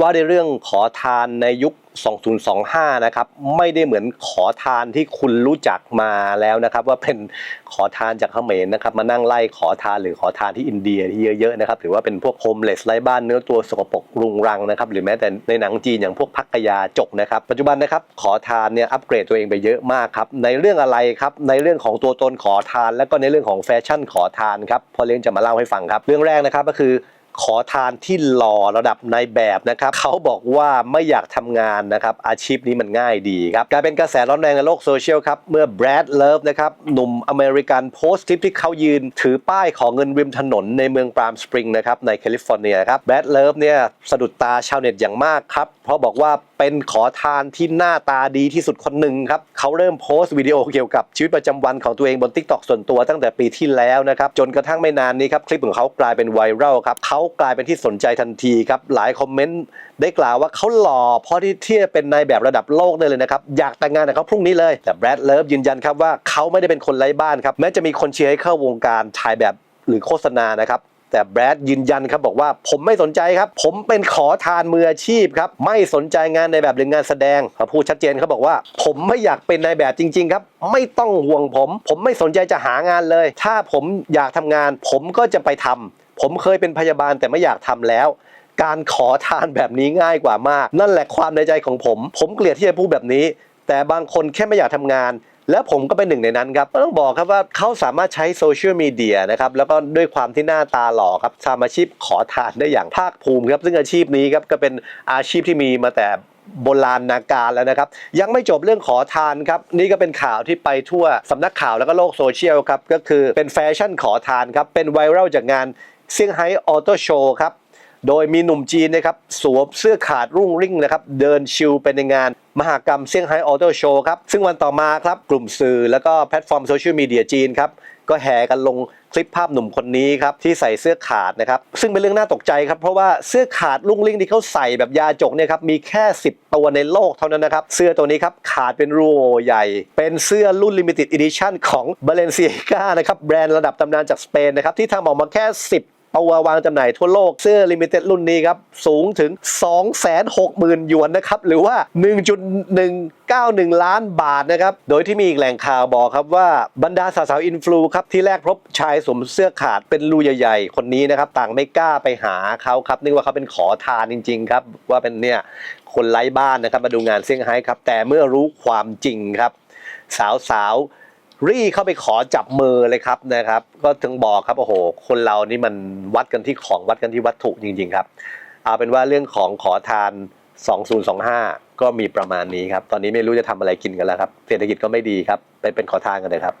ว่าในเรื่องขอทานในยุค 2025 นะครับ ไม่ได้เหมือนขอทานที่คุณรู้จักมาแล้วนะครับ ว่าเป็นขอทานจากเขมรนะครับ มานั่งไล่ขอทานหรือขอทานที่อินเดียที่เยอะๆนะครับหรือว่าเป็นพวกโฮมเลสไร้บ้านเนื้อตัวสกปรกรุงรังนะครับ หรือแม้แต่ในหนังจีนอย่างพวกพักกยาจกนะครับ ปัจจุบันนะครับขอทานเนี่ยอัปเกรดตัวเองไปเยอะมากครับในเรื่องอะไรครับในเรื่องของตัวตนขอทาน แล้วก็ในเรื่องของแฟชั่นขอทานครับพอเลี้ยงจะมาเล่าให้ฟังครับ เรื่องแรกนะครับก็คือ ขอทานที่หล่อระดับในแบบนะครับเขาบอกว่าไม่อยากทำงานนะครับอาชีพนี้มันง่ายดีครับกลายเป็นกระแสร้อนแรงในโลกโซเชียลครับเมื่อแบรดเลิฟนะครับหนุ่มอเมริกันโพสต์คลิปที่เขายืน ถือป้ายขอเงินริมถนนในเมืองปรามสปริงนะครับในแคลิฟอร์เนียครับแบรดเลิฟเนี่ยสะดุดตาชาวเน็ตอย่างมากครับเพราะบอกว่าเป็นขอทานที่หน้าตาดีที่สุดคนหนึ่งครับเขาเริ่มโพสต์วิดีโอเกี่ยวกับชีวิตประจำวันของตัวเองบน t ิ k t o k ส่วนตัวตั้งแต่ปีที่แล้วนะครับจนกระทั่งไม่นานนี้ครับคลิปของเขากลายเป็นไวรัลครับเขากลายเป็นที่สนใจทันทีครับ หลายคอมเมนต์ได้กล่าวว่าเขาหล่อเพราะที่เทียบเป็นนายแบบระดับโลกได้เลยนะครับ อยากแต่งงานกับเขาพรุ่งนี้เลย แต่แบรดเลิฟยืนยันครับว่าเขาไม่ได้เป็นคนไร้บ้านครับ แม้จะมีคนเชียร์ให้เข้าวงการถ่ายแบบหรือโฆษณานะครับแต่แบรดยืนยันครับบอกว่าผมไม่สนใจครับ ผมเป็นขอทานมืออาชีพครับ ไม่สนใจงานในแบบหรืองานแสดงเขาพูดชัดเจนเขาบอกว่า ผมไม่อยากเป็นนายแบบจริง ๆ ครับ ไม่ต้องห่วงผม ผมไม่สนใจจะหางานเลย ถ้าผมอยากทำงาน ผมก็จะไปทำ ผมเคยเป็นพยาบาลแต่ไม่อยากทำแล้ว การขอทานแบบนี้ง่ายกว่ามาก นั่นแหละความในใจของผม ผมเกลียดที่จะพูดแบบนี้ แต่บางคนแค่ไม่อยากทำงาน และผมก็เป็นหนึ่งในนั้นครับต้องบอกครับว่าเขาสามารถใช้โซเชียลมีเดียนะครับแล้วก็ด้วยความที่หน้าตาหล่อครับทำอาชีพขอทานได้อย่างภาคภูมิครับซึ่งอาชีพนี้ครับก็เป็นอาชีพที่มีมาแต่โบราณนาการแล้วนะครับ ยังไม่จบเรื่องขอทานครับ นี่ก็เป็นข่าวที่ไปทั่วสำนักข่าวแล้วก็โลกโซเชียลครับ ก็คือเป็นแฟชั่นขอทานครับ เป็นไวรัลจากงาน เซี่ยงไฮ้ออโต้โชว์ครับ โดยมีหนุ่มจีนนะครับสวมเสื้อขาดรุ่งริ่งนะครับเดินชิลไปในงาน มหากรรมเซี่ยงไฮ้ออโต้โชว์ครับ ซึ่งวันต่อมาครับกลุ่มสื่อแล้วก็แพลตฟอร์มโซเชียลมีเดียจีนครับก็แห่กันลงคลิปภาพหนุ่มคนนี้ครับที่ใส่เสื้อขาดนะครับซึ่งเป็นเรื่องน่าตกใจครับเพราะว่าเสื้อขาดรุ่งริ่งที่เขาใส่แบบยาจกเนี่ยครับมีแค่ 10 ตัวในโลกเท่านั้นนะครับเสื้อตัวนี้ครับขาดเป็นรูใหญ่ เป็นเสื้อรุ่น Limited Edition ของ Balenciaga นะครับแบรนด์ระดับตำนานจากสเปนนะครับที่ทำออกมาแค่ 10 ตัววางจำหน่ายทั่วโลกเสื้อลิมิเต็ดรุ่นนี้ครับ สูงถึง 260,000 หยวนนะครับ หรือว่า 1.191 ล้านบาทนะครับ โดยที่มีอีกแหล่งข่าวบอกครับว่าบรรดาสาวๆอินฟลูครับ ที่แรกพบชายสวมเสื้อขาดเป็นรูใหญ่ๆ คนนี้นะครับ ต่างไม่กล้าไปหาเขาครับ นึกว่าเขาเป็นขอทานจริง ๆ ครับ ว่าเป็นเนี่ยคนไร้บ้านนะครับมาดูงานเซี่ยงไฮ้ครับแต่เมื่อรู้ความจริงครับ สาวๆ รีเข้าไปขอจับมือเลยครับนะครับ ก็ถึงบอกครับโอ้โห คนเรานี่มันวัดกันที่ของวัดกันที่วัตถุจริง ๆ ครับ เอาเป็นว่าเรื่องของขอทาน 2025 ก็มีประมาณนี้ครับ ตอนนี้ไม่รู้จะทำอะไรกินกันแล้วครับ เศรษฐกิจก็ไม่ดีครับ ไปเป็นขอทานกันเลยครับ